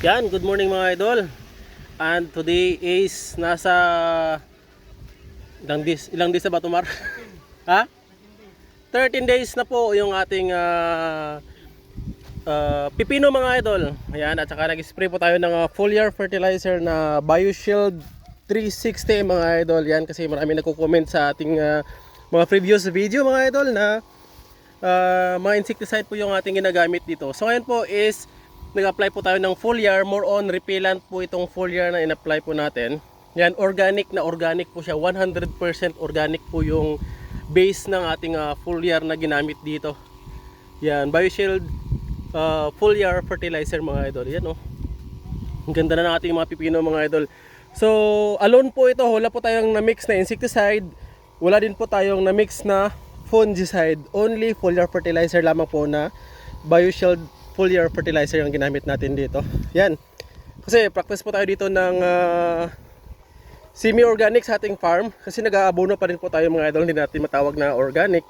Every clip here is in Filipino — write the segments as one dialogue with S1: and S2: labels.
S1: Yan, good morning mga idol. And today is nasa ilang days, ilang days na ba tumar? ha? 13 days na po yung ating ah, ah, pipino mga idol. Ayan, at saka nag-spray po tayo ng ah, foliar fertilizer na BioShield 360 mga idol. Yan kasi marami nagko-comment sa ating ah, mga previous video mga idol na ah, mga insecticide po yung ating ginagamit dito. So ngayon po is nag-apply po tayo ng foliar, more on repellent po itong foliar na in-apply po natin. Yan, organic na organic po siya. 100% organic po yung base ng ating ah, foliar na ginamit dito. Yan, BioShield uh, foliar fertilizer mga idol. Yan oh. Ang ganda na ng ating mga pipino mga idol. So, alone po ito. Wala po tayong na-mix na insecticide. Wala din po tayong na-mix na fungicide. Only foliar fertilizer lamang po na BioShield foliar fertilizer yung ginamit natin dito. Yan. Kasi practice po tayo dito ng ah, semi-organic sa ating farm. Kasi nag-aabono pa rin po tayo mga idol. Hindi natin matawag na organic.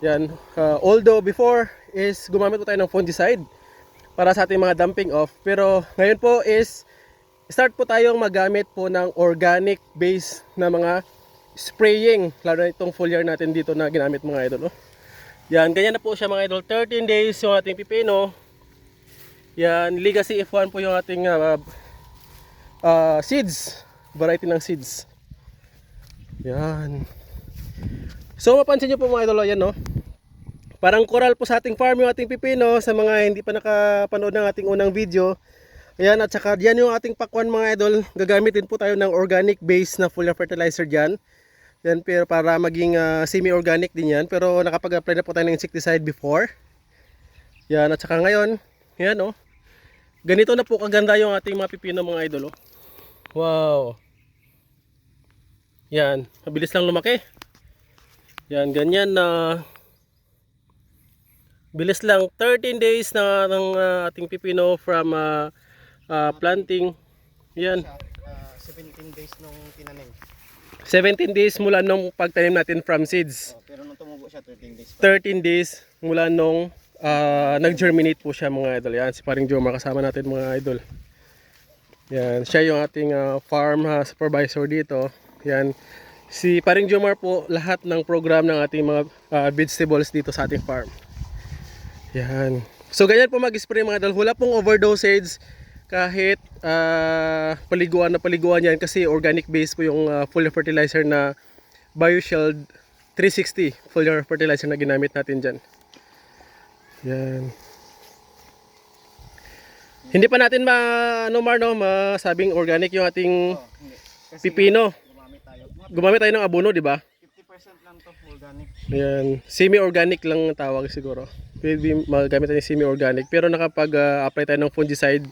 S1: Yan. Ah, although before is gumamit po tayo ng fungicide para sa ating mga dumping off. Pero ngayon po is start po tayong magamit po ng organic base na mga spraying. Lalo na itong foliar natin dito na ginamit mga idol. Oh. Yan, ganyan na po siya mga idol. 13 days yung ating pipino. Yan, Legacy F1 po yung ating ah, ah, seeds. Variety ng seeds. Yan. So mapansin nyo po mga idol, yan no. Parang coral po sa ating farm yung ating pipino sa mga hindi pa nakapanood ng ating unang video. Ayan, at saka diyan yung ating pakwan mga idol. Gagamit din po tayo ng organic base na foliar fertilizer diyan. Yan, pero para maging ah, semi-organic din yan. Pero nakapag-apply na po tayo ng insecticide before. Yan, at saka ngayon, yan oh. Ganito na po kaganda yung ating mga pipino mga idol oh. Wow. Yan, mabilis lang lumaki. Yan, ganyan na bilis lang 13 days na ng ah, ating pipino from ah, ah, planting. Yan,
S2: Ah, 17 days nung tinanim.
S1: 17 days mula nung pagtanim natin from seeds.
S2: Oh, pero nung tumubo siya 13 days pa.
S1: 13 days mula nung ah, nag-germinate po siya mga idol. Yan, si paring Jomar kasama natin mga idol. Yan, siya yung ating ah, farm ah, supervisor dito. Yan, si paring Jomar po lahat ng program ng ating mga ah, vegetables dito sa ating farm. Yan. So ganyan po mag-spray mga idol. Wala pong overdosage kahit ah, paliguan na paliguan yan kasi organic base po yung ah, foliar fertilizer na BioShield 360 foliar fertilizer na ginamit natin dyan. Yan. Hindi pa natin ma ano Mar no, masabing organic yung ating
S2: Oh. Kasi
S1: pipino.
S2: gumamit tayo.
S1: Gumamit tayo ng abono, di ba?
S2: 50% lang to organic.
S1: Ayan, semi-organic lang ang tawag siguro. Pwede magamit tayo ng semi-organic. Pero nakapag-apply tayo ng fungicide,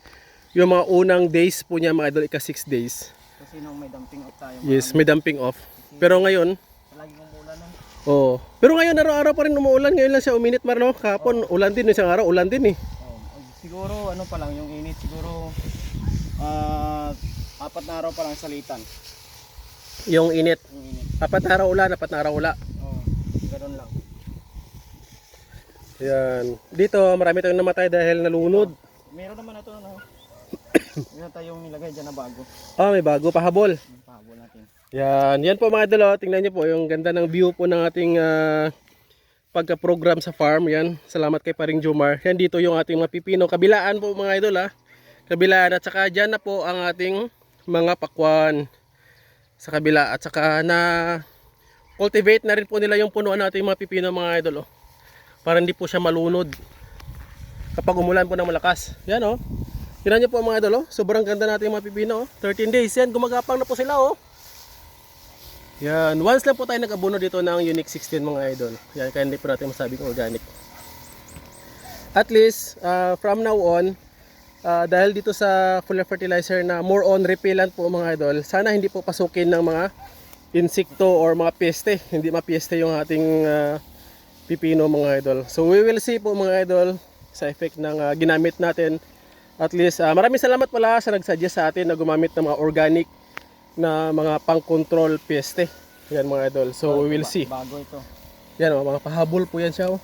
S1: yung mga unang days po niya, mga idol, ika 6 days.
S2: Kasi nung may dumping out tayo.
S1: Yes, may dumping off. Pero ngayon,
S2: Lagi umulan nun.
S1: oh. Pero ngayon, araw-araw pa rin umuulan. Ngayon lang siya uminit, Marno. Kahapon, ulan din. Isang araw, ulan din eh.
S2: Oh, siguro ano pa lang yung init siguro ah apat na araw pa lang salitan.
S1: Yung init.
S2: Yung init.
S1: Apat na araw ulan, apat na araw wala.
S2: Oh, ganoon lang.
S1: Ayan. Dito, marami tayong namatay dahil nalunod.
S2: Meron naman ito no. Meron tayong nilagay diyan na bago.
S1: Ah, may bago, pahabol.
S2: Yung pahabol natin.
S1: Yan, yan po mga idol, oh. tingnan niyo po yung ganda ng view po ng ating ah, pagka-program sa farm. Yan, salamat kay Paring Jomar. Yan dito yung ating mga pipino. Kabilaan po mga idol ha. Kabilaan at saka dyan na po ang ating mga pakwan sa kabila at saka na cultivate na rin po nila yung punuan nating mga pipino mga idol oh. Para hindi po siya malunod kapag umulan po ng malakas. Yan oh. Tingnan niyo po mga idol oh. Sobrang ganda nating mga pipino oh. 13 days yan, gumagapang na po sila oh. Yan, once lang po tayo nag-abono dito ng Unique 16 mga idol. Yan, kaya hindi po natin masabing organic. At least, uh, from now on, uh, dahil dito sa foliar fertilizer na more on repellent po mga idol, sana hindi po pasukin ng mga insekto or mga peste. Hindi mapieste yung ating uh, pipino mga idol. So we will see po mga idol sa effect ng uh, ginamit natin. At least, uh, maraming salamat pala sa nagsuggest sa atin na gumamit ng mga organic na mga pang-control peste. Yan mga idol. So we will
S2: Ba-
S1: see.
S2: Bago ito.
S1: Yan oh, mga pahabol po yan siya oh.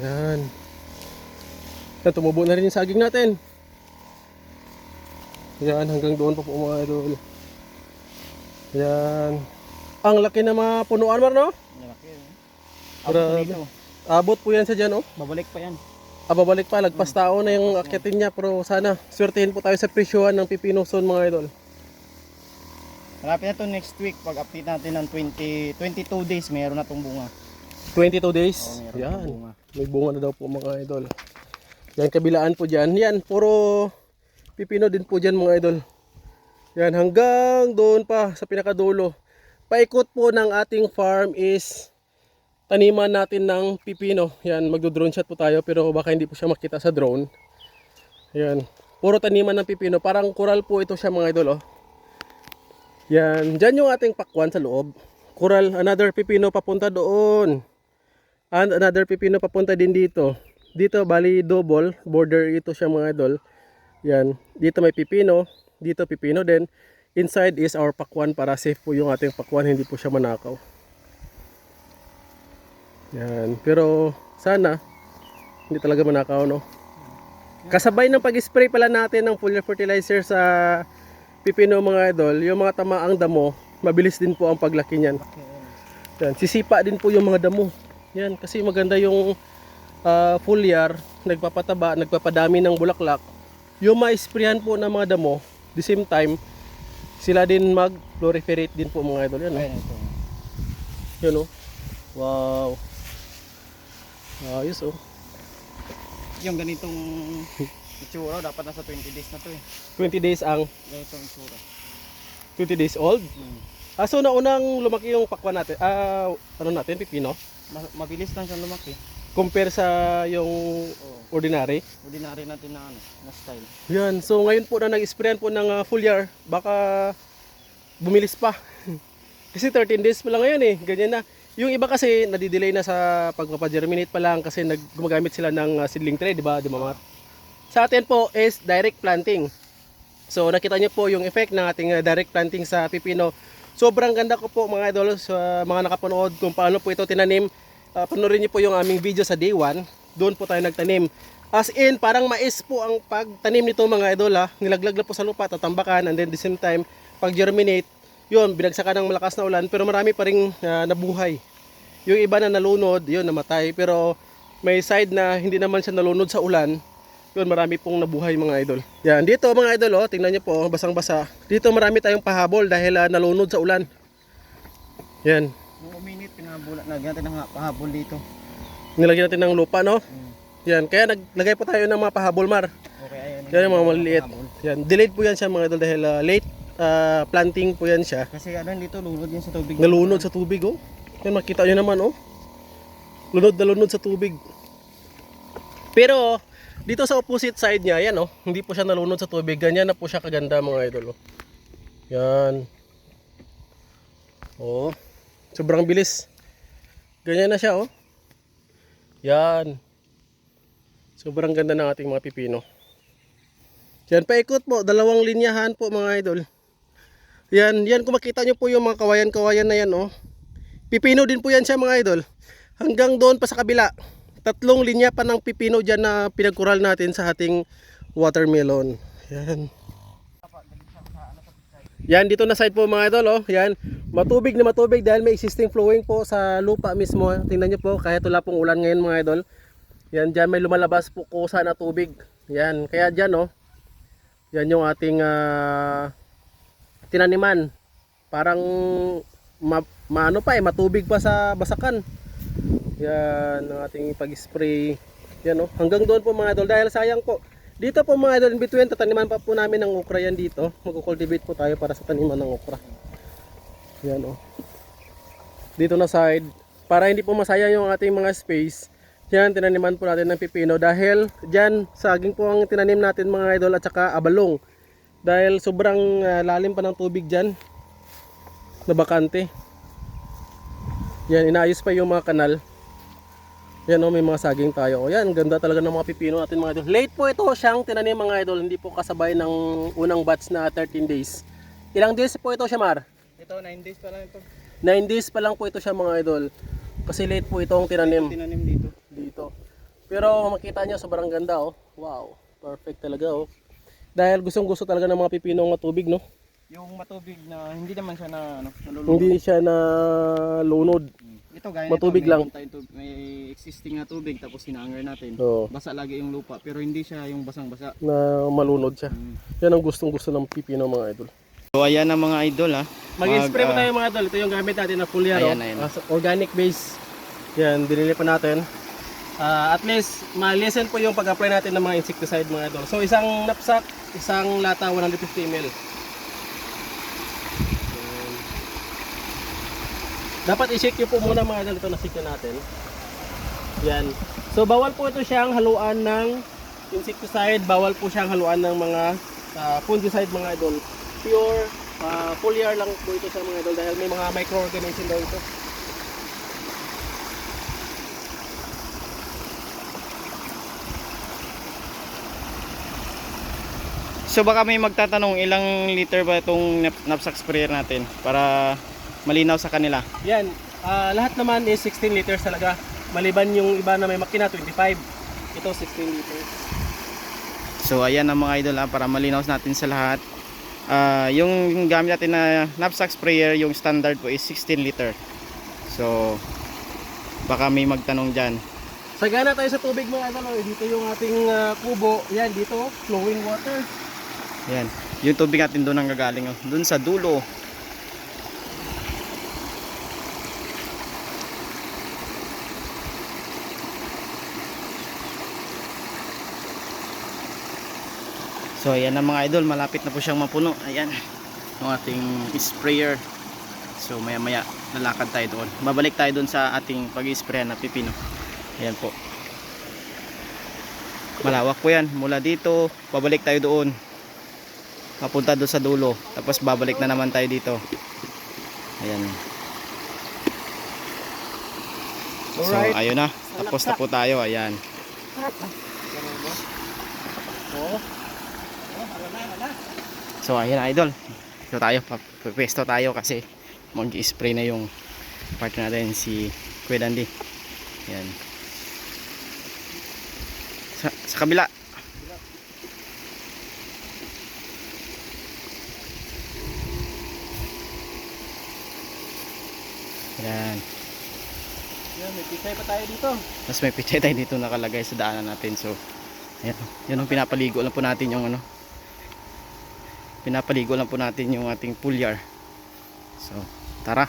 S1: Yan. Yan, tumubo na rin yung saging natin. Yan, hanggang doon pa po mga idol. Yan. Ang laki na mga punuan mar, no?
S2: Malaki. eh. Abot.
S1: Abot po yan sa dyan, oh.
S2: Babalik pa yan.
S1: Ah, babalik pa, lagpas tao na yung akyatin niya. Pero sana, swertihin po tayo sa presyohan ng pipino soon mga idol.
S2: Malapit na to next week. Pag update natin ng 20, 22 days, mayroon na tong bunga.
S1: 22 days.
S2: Na
S1: Yan.
S2: bunga.
S1: May bunga na daw po mga idol. Yan, kabilaan po dyan. Yan, puro pipino din po dyan mga idol. Yan, hanggang doon pa sa pinakadulo. Paikot po ng ating farm is taniman natin ng pipino. Yan, magdo-drone shot po tayo pero baka hindi po siya makita sa drone. Yan, puro taniman ng pipino. Parang kural po ito siya mga idol. Oh. Yan, dyan yung ating pakwan sa loob. Kural, another pipino papunta doon. And another pipino papunta din dito. Dito bali double border ito siya mga idol. Yan. Dito may pipino, dito pipino din. Inside is our pakwan para safe po yung ating pakwan, hindi po siya manakaw. Yan. Pero sana hindi talaga manakaw no. Kasabay ng pag-spray pala natin ng foliar fertilizer sa pipino mga idol, yung mga tamaang damo, mabilis din po ang paglaki niyan. Yan, sisipa din po yung mga damo. Yan, kasi maganda yung ah, foliar, nagpapataba, nagpapadami ng bulaklak. Yung ma-sprayan po ng mga damo, the same time, sila din mag-proliferate din po mga idol. Yan,
S2: ito.
S1: Yun, oh. Wow. Ayos, oh.
S2: Yung ganitong itsura, dapat nasa 20 days na to eh.
S1: 20 days ang,
S2: Ganitong itsura.
S1: 20 days old.
S2: Hmm.
S1: Ah, so naunang lumaki yung pakwan natin. Ah, ano natin, pipino.
S2: Ma- mabilis lang siyang lumaki.
S1: Compare sa yung
S2: Oo.
S1: ordinary.
S2: Ordinary natin na ano, na style.
S1: Yan, so ngayon po na nag-sprayan po ng uh, full year, baka bumilis pa. kasi 13 days pa lang ngayon eh, ganyan na. Yung iba kasi nadidelay na sa pagpapagerminate pa lang kasi nag gumagamit sila ng uh, seedling tray, di ba, Mar? Sa atin po is direct planting. So nakita niyo po yung effect ng ating uh, direct planting sa pipino. Sobrang ganda ko po mga idol sa mga nakapanood kung paano po ito tinanim. Uh, panoorin niyo po yung aming video sa day 1. Doon po tayo nagtanim. As in, parang mais po ang pagtanim nito mga idol ha. Nilaglag na po sa lupa, tatambakan, and then the same time, pag germinate, yun, binagsakan ng malakas na ulan, pero marami pa rin ah, nabuhay. Yung iba na nalunod, yun, namatay. Pero may side na hindi naman siya nalunod sa ulan, yun, marami pong nabuhay mga idol. Yan, dito mga idol, oh, tingnan niyo po, basang-basa. Dito marami tayong pahabol dahil ah, nalunod sa ulan. Yan,
S2: Nung uminit, pinahabol, lagyan natin ng ha- pahabol dito.
S1: nilagyan natin ng lupa, no?
S2: Hmm.
S1: Yan, kaya naglagay po tayo ng mga pahabol, Mar.
S2: Okay, ayun.
S1: Yan yung mga maliliit.
S2: Pahabol.
S1: Yan, delayed po yan siya mga idol dahil ah, late ah, planting po yan siya.
S2: Kasi ano dito, lunod yun sa tubig.
S1: Nalunod sa tubig, oh. Yan, makita nyo naman, oh. Lunod na lunod sa tubig. Pero, dito sa opposite side niya, yan, oh. Hindi po siya nalunod sa tubig. Ganyan na po siya kaganda, mga idol, oh. Yan. Oh. Sobrang bilis. Ganyan na siya, oh. Yan. Sobrang ganda ng ating mga pipino. Yan, paikot po. Dalawang linyahan po, mga idol. Yan, yan kung makita nyo po yung mga kawayan-kawayan na yan, oh. Pipino din po yan siya mga idol. Hanggang doon pa sa kabila. Tatlong linya pa ng pipino dyan na pinagkural natin sa ating watermelon. Yan. Yan, dito na side po mga idol, oh. Yan, matubig na matubig dahil may existing flowing po sa lupa mismo. Tingnan nyo po, kahit wala pong ulan ngayon mga idol. Yan, dyan may lumalabas po kusa na tubig. Yan, kaya dyan, oh. Yan yung ating ah, tinaniman. Parang ma, maano pa eh, matubig pa sa basakan. Yan ang ating pag-spray. Yan oh, hanggang doon po mga idol dahil sayang po. Dito po mga idol in between tataniman pa po namin ng okra yan dito. Magko-cultivate po tayo para sa taniman ng okra. Yan oh. Dito na side para hindi po masayang yung ating mga space. Yan tinaniman po natin ng pipino dahil diyan saging po ang tinanim natin mga idol at saka abalong. Dahil sobrang ah, lalim pa ng tubig diyan na bakante. Yan, inaayos pa yung mga kanal. Yan o, may mga saging tayo. O yan, ganda talaga ng mga pipino natin mga idol. Late po ito siyang tinanim mga idol. Hindi po kasabay ng unang batch na 13 days. Ilang days po ito siya, Mar?
S2: Ito, 9 days pa lang ito.
S1: 9 days pa lang po ito siya mga idol. Kasi late po itong tinanim
S2: Tinanim dito.
S1: dito. Pero makita nyo, sobrang ganda oh. Wow, perfect talaga oh. Dahil gustong gusto talaga ng mga pipino ang matubig, no?
S2: Yung matubig na hindi naman siya na ano, nalulunod.
S1: Hindi siya na lunod.
S2: Ito gaya
S1: Matubig
S2: nito,
S1: lang.
S2: tub- may existing na tubig tapos hinanger natin.
S1: Oo.
S2: Basa lagi yung lupa pero hindi siya yung basang-basa.
S1: Na malunod siya. Yan ang gustong gusto ng pipino mga idol.
S2: So ayan ang mga idol ha.
S1: Mag-spray
S2: Mag,
S1: pa tayo mga idol. Ito yung gamit natin na foliar.
S2: Ayan,
S1: oh.
S2: ayan.
S1: Ah, organic base. Yan, binili pa natin. Ah, at least, ma-lessen po yung pag-apply natin ng mga insecticide mga idol. So, isang knapsack, isang lata, 150 ml. Dapat i-shake po muna mga idol ito na shake na natin. Yan. So, bawal po ito siyang haluan ng insecticide. Bawal po siyang haluan ng mga ah, fungicide mga idol. Pure uh, foliar lang po ito sa mga idol dahil may mga microorganism daw ito.
S2: So baka may magtatanong ilang liter ba itong nap- knapsack sprayer natin para malinaw sa kanila.
S1: Yan, ah, lahat naman is 16 liters talaga. Maliban yung iba na may makina 25. Ito 16 liters.
S2: So ayan ang mga idol ha, para malinaw natin sa lahat. Ah, yung gamit natin na knapsack sprayer, yung standard po is 16 liter. So baka may magtanong dyan.
S1: Sagana tayo sa tubig mga idol. Dito yung ating ah, kubo. Yan, dito flowing water.
S2: Ayan. Yung tubig natin doon ang gagaling. Oh. Doon sa dulo. So ayan na mga idol, malapit na po siyang mapuno. Ayan, yung ating sprayer. So maya maya lalakad tayo doon. Babalik tayo doon sa ating pag-spray na pipino. Ayan po. Malawak po yan. Mula dito, babalik tayo doon. Papunta doon sa dulo. Tapos babalik na naman tayo dito. Ayan. So ayun na. Tapos na po tayo. Ayan. So ayun na idol. So tayo, pwesto tayo kasi mag-spray na yung partner natin si Kuya Dandy. Yan. Sa, sa kabila. Yan.
S1: Yan, may pisay pa tayo dito.
S2: Tapos may pichay tayo dito nakalagay sa daanan natin. So, ayan. Yun ang pinapaligo lang po natin yung ano. Pinapaligo lang po natin yung ating pulyar. So, tara.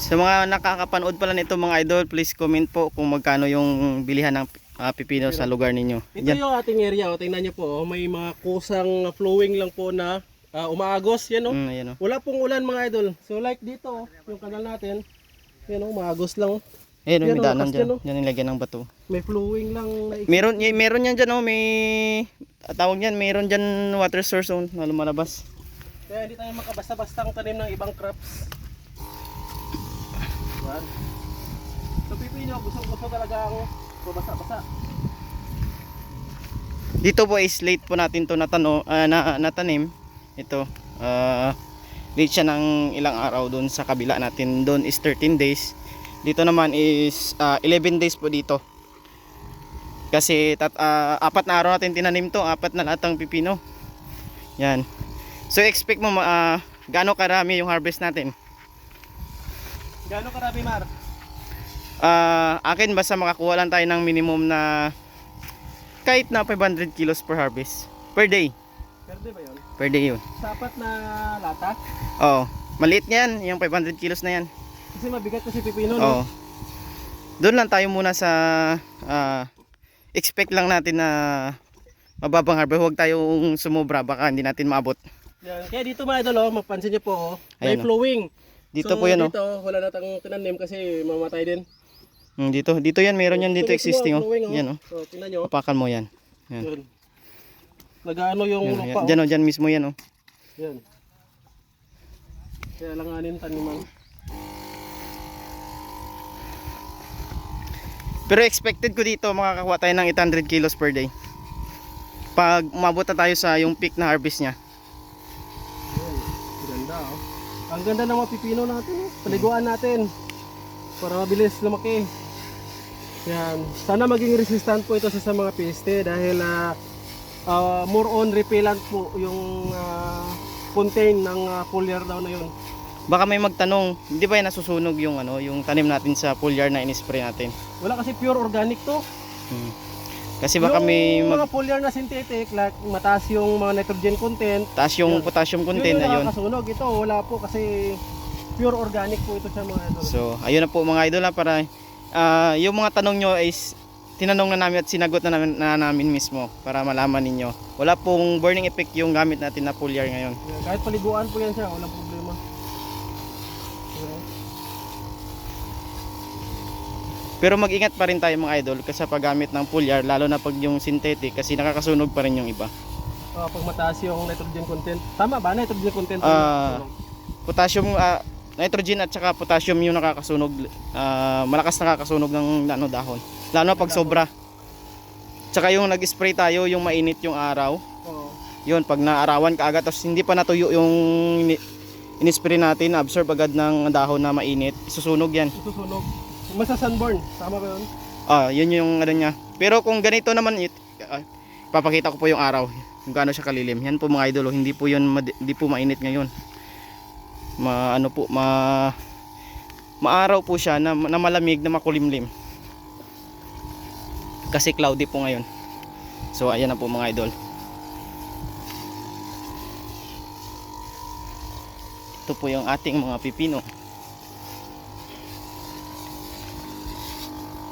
S2: Sa mga nakakapanood pala nito mga idol, please comment po kung magkano yung bilihan ng ah, pipino sa lugar ninyo.
S1: Ito
S2: Yan.
S1: yung ating area. O, tingnan nyo po. oh. May mga kusang flowing lang po na ah, umaagos. Yan o.
S2: Mm, ayan, oh.
S1: Wala pong ulan mga idol. So like dito, oh, yung kanal natin. Yan o, umaagos lang. oh.
S2: Ayan, oh,
S1: Yan,
S2: may
S1: oh,
S2: daanan dyan.
S1: oh.
S2: Yan nilagyan ng bato.
S1: May flowing lang na
S2: Meron, y- meron yan dyan, oh, may tawag yan, meron dyan water source oh, na lumalabas.
S1: Kaya hindi tayo makabasta-bastang tanim ng ibang crops. Yan. So pipino, gusto-gusto talaga ang babasa-basa.
S2: Dito po is late po natin to natano, ah, na, natanim. Ito, ah, late siya ng ilang araw doon sa kabila natin. Doon is 13 days. Dito naman is ah, 11 days po dito. Kasi tat, ah, apat na araw natin tinanim to, apat na latang pipino. Yan. So expect mo ah, gaano karami yung harvest natin.
S1: Gano'ng karami Mar?
S2: Ah, akin basta makakuha lang tayo ng minimum na kahit na 500 kilos per harvest per day.
S1: Pwede ba yun?
S2: Per day yun.
S1: Sapat na lata?
S2: Oo. Maliit yan, yung 500 kilos na yan.
S1: Kasi mabigat kasi pipino, no?
S2: Oo. Doon lang tayo muna sa ah, expect lang natin na mababang harvest. Huwag tayong sumobra baka hindi natin maabot.
S1: Yan. Kaya dito mga idol, oh, mapansin niyo po, oh, may
S2: Ayan, oh.
S1: flowing.
S2: Dito
S1: so,
S2: po yan oh.
S1: Dito, wala na tayong tinanim kasi mamatay din.
S2: Hmm, dito, dito yan, meron yan dito existing oh.
S1: flowing,
S2: Yan oh.
S1: So, tingnan nyo.
S2: Papakan mo yan. Yan.
S1: Nagaano yung
S2: Yan,
S1: lupa,
S2: yan.
S1: oh.
S2: Diyan oh, diyan mismo yan oh.
S1: Yan. Kaya langanin taniman.
S2: Pero expected ko dito makakakuha tayo ng 800 kilos per day. Pag umabot na tayo sa yung peak na harvest niya.
S1: Yan. Ganda, oh. Ang ganda ng mga pipino natin, oh. Paliguan natin. Para mabilis lumaki. Yan. Sana maging resistant po ito sa, sa mga peste dahil ah, ah, more on repellent po yung ah, contain ng ah, foliar daw na yun.
S2: Baka may magtanong, hindi ba yan nasusunog yung ano, yung tanim natin sa foliar na in-spray natin?
S1: Wala kasi pure organic to.
S2: Hmm. Kasi baka
S1: yung
S2: may mag
S1: mga foliar na synthetic, like mataas yung mga nitrogen content,
S2: taas yung
S1: Yun.
S2: potassium
S1: yun
S2: content
S1: yung
S2: na yun.
S1: nakakasunog. Ito wala po kasi pure organic po ito sa mga ito.
S2: So, ayun na po mga idol ha, para ah, yung mga tanong nyo is tinanong na namin at sinagot na namin, na namin mismo para malaman ninyo. Wala pong burning effect yung gamit natin na foliar ngayon.
S1: Yan, Kahit paliguan po yan siya, walang problema.
S2: Pero mag-ingat pa rin tayo mga idol kasi paggamit ng foliar lalo na pag yung synthetic kasi nakakasunog pa rin yung iba.
S1: Ah, pag mataas yung nitrogen content. Tama ba? Nitrogen content. Ano?
S2: Potassium ah, nitrogen at saka potassium yung nakakasunog ah, malakas nakakasunog ng ano dahon. Lalo pag sobra. Tsaka yung nag-spray tayo yung mainit yung araw.
S1: Oo.
S2: Yun, pag naarawan ka agad tapos hindi pa natuyo yung in-spray natin, absorb agad ng dahon na mainit, isusunog yan.
S1: Susunog. Masa sunburn. Tama ba yun?
S2: Ah, yun yung ano niya. Pero kung ganito naman, it, ah, papakita ko po yung araw, kung gaano siya kalilim. Yan po mga idol, oh, hindi po yun, hindi po mainit ngayon. Ma, ano po, ma, maaraw po siya na, na malamig, na makulimlim. Kasi cloudy po ngayon. So, ayan na po mga idol. Ito po yung ating mga pipino.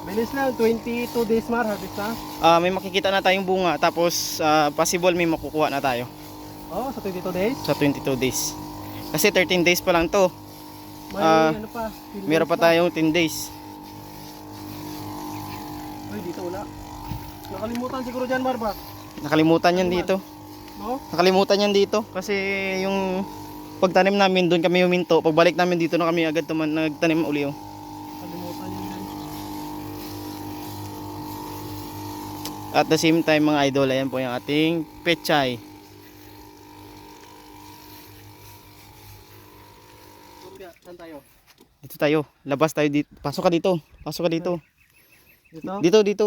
S1: Bilis lang. 22 days mar. Harvest na.
S2: Ah, may makikita na tayong bunga tapos ah, possible may makukuha na tayo
S1: Oo, sa 22 days.
S2: sa 22 days. Kasi 13 days pa lang to.
S1: May
S2: Ah,
S1: ano pa.
S2: Meron pa tayong 10 days.
S1: Ay, dito wala. Nakalimutan siguro dyan, Marba.
S2: Nakalimutan yan dito.
S1: No?
S2: Nakalimutan yan dito kasi yung pagtanim namin doon kami huminto. Pagbalik namin dito na kami agad tuman nagtanim uli. Oh.
S1: Nakalimutan yun dyan.
S2: At the same time mga idol, ayan po yung ating pechay.
S1: Kaya, saan tayo?
S2: Dito tayo. Labas tayo dito. Pasok ka dito. Pasok ka dito.
S1: Dito?
S2: Dito dito.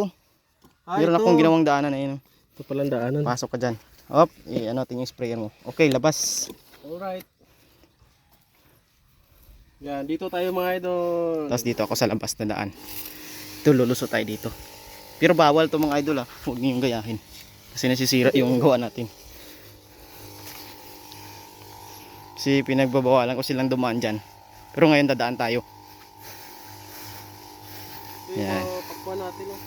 S1: Ah,
S2: Meron
S1: ito.
S2: akong ginawang daanan ayun. oh.
S1: Ito palang daanan.
S2: Pasok ka diyan. Op, eh, ano natin yung sprayer mo. Okay, labas.
S1: Alright. Yan, dito tayo mga idol.
S2: Tapos dito ako sa labas na daan. Ito, lulusot tayo dito. Pero bawal to mga idol ah. Huwag niyong gayahin. Kasi nasisira yung gawa natin. Kasi pinagbabawalan ko silang dumaan dyan. Pero ngayon dadaan tayo. Yan.
S1: pakwan natin. Oh.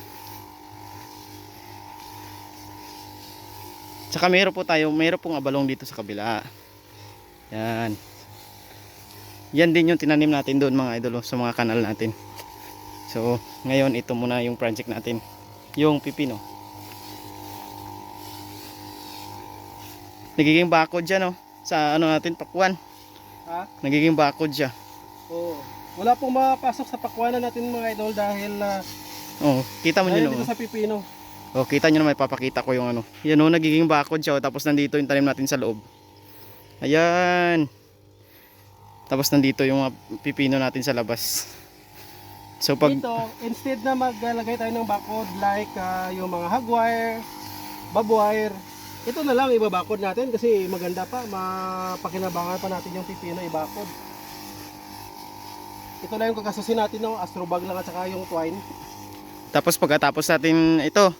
S2: Tsaka meron po tayo, meron pong abalong dito sa kabila. Yan. Yan din yung tinanim natin doon mga idol oh, sa mga kanal natin. So, ngayon ito muna yung project natin. Yung pipino. Nagiging bakod siya no sa ano natin pakwan.
S1: Ha?
S2: Nagiging bakod siya.
S1: Oo. Wala pong mapasok sa pakwanan natin mga idol dahil uh,
S2: Oh, kita mo
S1: dahil
S2: yun
S1: dito
S2: oh.
S1: sa pipino.
S2: Oh, kita nyo naman papakita ko yung ano. Yan oh, nagiging bakod siya oh, tapos nandito yung tanim natin sa loob. Ayan. Tapos nandito yung mga pipino natin sa labas. So pag
S1: Dito, instead na maglalagay tayo ng bakod like ah, yung mga hagwire, babwire, ito na lang ibabakod natin kasi maganda pa, mapakinabangan pa natin yung pipino ibakod. Ito na yung kakasusin natin ng astrobag lang at saka yung twine.
S2: tapos pagkatapos natin ito,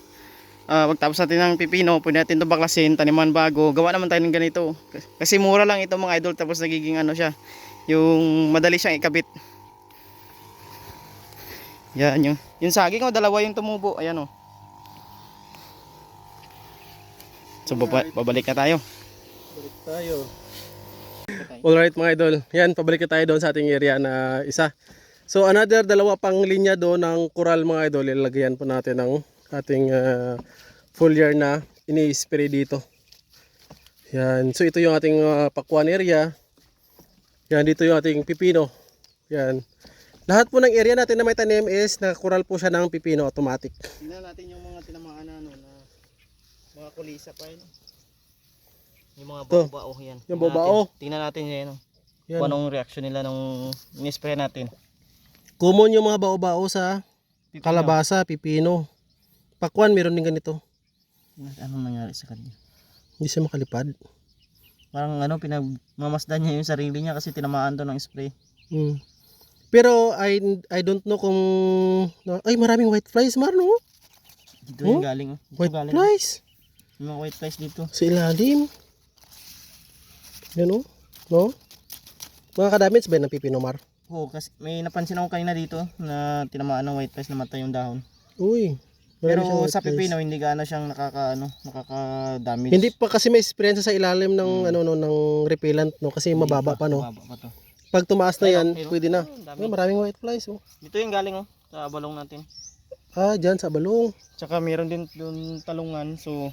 S2: ah pagtapos natin ng pipino, pwede natin ito baklasin, taniman bago. Gawa naman tayo ng ganito. Kasi mura lang ito mga idol tapos nagiging ano siya, yung madali siyang ikabit. Yan yung, yung saging oh, dalawa yung tumubo. Ayan oh. So baba- babalik na tayo.
S1: Balik tayo. Alright mga idol, yan pabalik tayo doon sa ating area na isa. So another dalawa pang linya doon ng coral mga idol, ilalagyan po natin ng ating uh, foliar na ini-spray dito. Yan, so ito yung ating uh, pakwan area. Yan, dito yung ating pipino. Yan. Lahat po ng area natin na may tanim is nakakural po siya ng pipino automatic.
S2: Tingnan natin yung mga tinamaan na ano na mga kulisa pa yun. Yung mga
S1: To.
S2: bao-bao yan.
S1: Yung
S2: Tingnan natin. Tingnan natin yan. oh.
S1: Yan.
S2: Kung anong reaction nila nung in-spray natin.
S1: Common yung mga bao-bao sa
S2: Pipino.
S1: kalabasa, pipino. Pakwan, meron din ganito.
S2: Anong nangyari sa kanya?
S1: Hindi siya makalipad.
S2: Parang ano, pinagmamasdan niya yung sarili niya kasi tinamaan to ng spray.
S1: Mm. Pero I I don't know kung ay maraming white flies Marno.
S2: Dito
S1: Oh?
S2: yung galing. Oh. Dito
S1: White
S2: galing.
S1: flies
S2: Yung mga white flies dito.
S1: sa ilalim. Yan oh. No? Mga kadamits ba ng pipino Mar?
S2: Oo, kasi may napansin ako kanina dito na tinamaan ng white flies na matay yung dahon.
S1: Uy.
S2: Pero sa pipino hindi gaano siyang nakaka ano, nakaka-damage.
S1: Hindi pa kasi may experience sa ilalim ng ano no ng repellent no kasi
S2: Hindi
S1: mababa pa no.
S2: Mababa pa to.
S1: Pag tumaas na yan,
S2: Ayun,
S1: pwede na. Ay, maraming white flies oh.
S2: Dito yung galing oh, sa balong natin.
S1: Ah, diyan sa balong.
S2: Tsaka meron din doon talungan so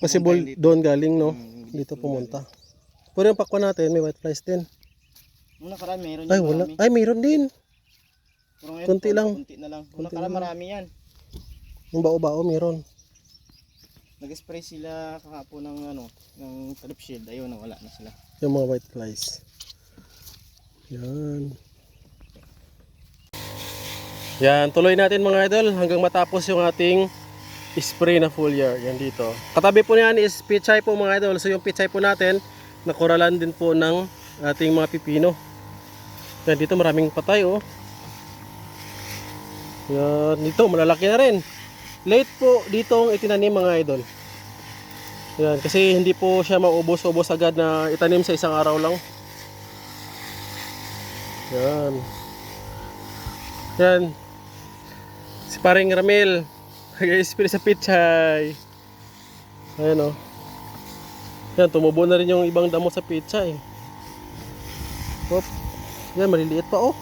S1: Possible
S2: dito.
S1: doon galing no.
S2: Mm,
S1: Dito pumunta. Pero yung pakwan natin, may white flies din.
S2: Nung nakaraan meron
S1: Ay, wala.
S2: marami.
S1: Ay, mayroon din.
S2: Pero ngayon,
S1: Kunti lang.
S2: Kunti na lang. Nung
S1: Kunti
S2: nakaraan
S1: lang.
S2: marami yan.
S1: Yung bao-bao, mayroon.
S2: Nag-spray sila kahapon ng ano, ng trip shield. Ayun, nawala na sila.
S1: Yung mga white flies. Yan. Yan, tuloy natin mga idol hanggang matapos yung ating spray na foliar. Yan dito. Katabi po niyan is pichay po mga idol. So yung pichay po natin, nakuralan din po ng ating mga pipino. Yan dito maraming patay oh. Yan, dito malalaki na rin. Late po dito ang itinanim mga idol. Yan, kasi hindi po siya maubos-ubos agad na itanim sa isang araw lang. Yan. Yan. Si paring Ramil. Nag-spray sa pichay. Ayan o. Yan, tumubo na rin yung ibang damo sa pichay. Hop. Yan, maliliit pa oh.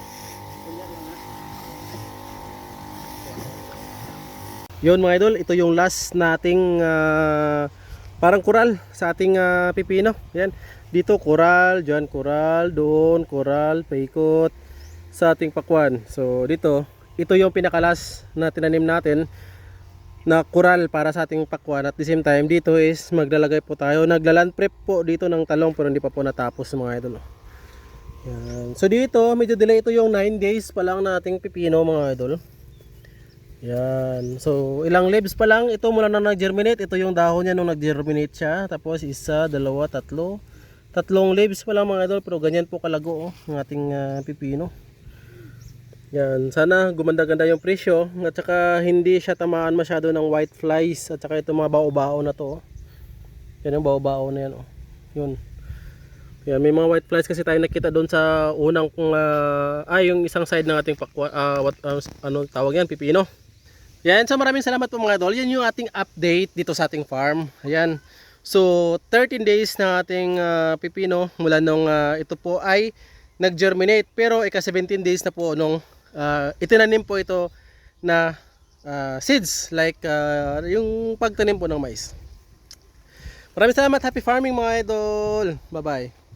S1: Yun mga idol, ito yung last nating ah, parang kural sa ating ah, pipino. Yan. Dito kural, diyan kural, doon kural, paikot sa ating pakwan. So dito, ito yung pinakalas na tinanim natin na kural para sa ating pakwan at the same time dito is maglalagay po tayo naglaland prep po dito ng talong pero hindi pa po natapos mga idol yan. so dito medyo delay ito yung 9 days pa lang na ating pipino mga idol yan. So, ilang leaves pa lang. Ito mula na nag-germinate. Ito yung dahon niya nung nag-germinate siya. Tapos, isa, dalawa, tatlo. Tatlong leaves pa lang mga idol. Pero ganyan po kalago oh, ng ating ah, pipino. Yan. Sana gumanda-ganda yung presyo. At saka hindi siya tamaan masyado ng white flies. At saka ito mga bao-bao na to. oh. Yan yung bao-bao na yan. Oh. Yun. Yan, may mga white flies kasi tayo nakita doon sa unang ah, ay yung isang side ng ating pakwa, ah, what, ah, ano tawag yan, pipino. Yan, so maraming salamat po mga idol. Yan yung ating update dito sa ating farm. Ayan. So, 13 days na ating ah, pipino mula nung ah, ito po ay nag-germinate. Pero ika 17 days na po nung ah, itinanim po ito na ah, seeds like ah, yung pagtanim po ng mais. Maraming salamat. Happy farming mga idol. Bye-bye.